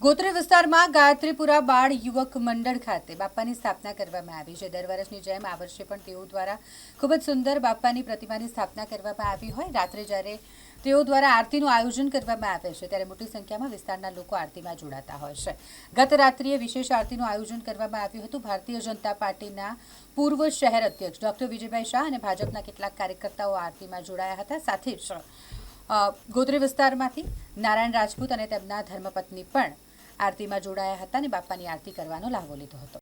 ગોત્રી વિસ્તારમાં ગાયત્રીપુરા બાળ યુવક મંડળ ખાતે બાપાની સ્થાપના કરવામાં આવી છે. દર વર્ષની જેમ આ વર્ષે પણ તેઓ દ્વારા ખૂબ જ સુંદર બાપાની પ્રતિમાની સ્થાપના કરવામાં આવી હોય. રાત્રે જ્યારે તેઓ દ્વારા આરતીનું આયોજન કરવામાં આવે છે, ત્યારે મોટી સંખ્યામાં વિસ્તારના લોકો આરતીમાં જોડાતા હોય છે. ગત રાત્રિએ વિશેષ આરતીનું આયોજન કરવામાં આવ્યું હતું. ભારતીય જનતા પાર્ટીના પૂર્વ શહેર અધ્યક્ષ ડોક્ટર વિજયભાઈ શાહ અને ભાજપના કેટલાક કાર્યકર્તાઓ આરતીમાં જોડાયા હતા. સાથે જ ગોત્રી વિસ્તારમાંથી નારાયણ રાજપૂત અને તેમના ધર્મપત્ની પણ આરતીમાં જોડાયા હતા અને બાપાની આરતી કરવાનો લાહવો લીધો હતો.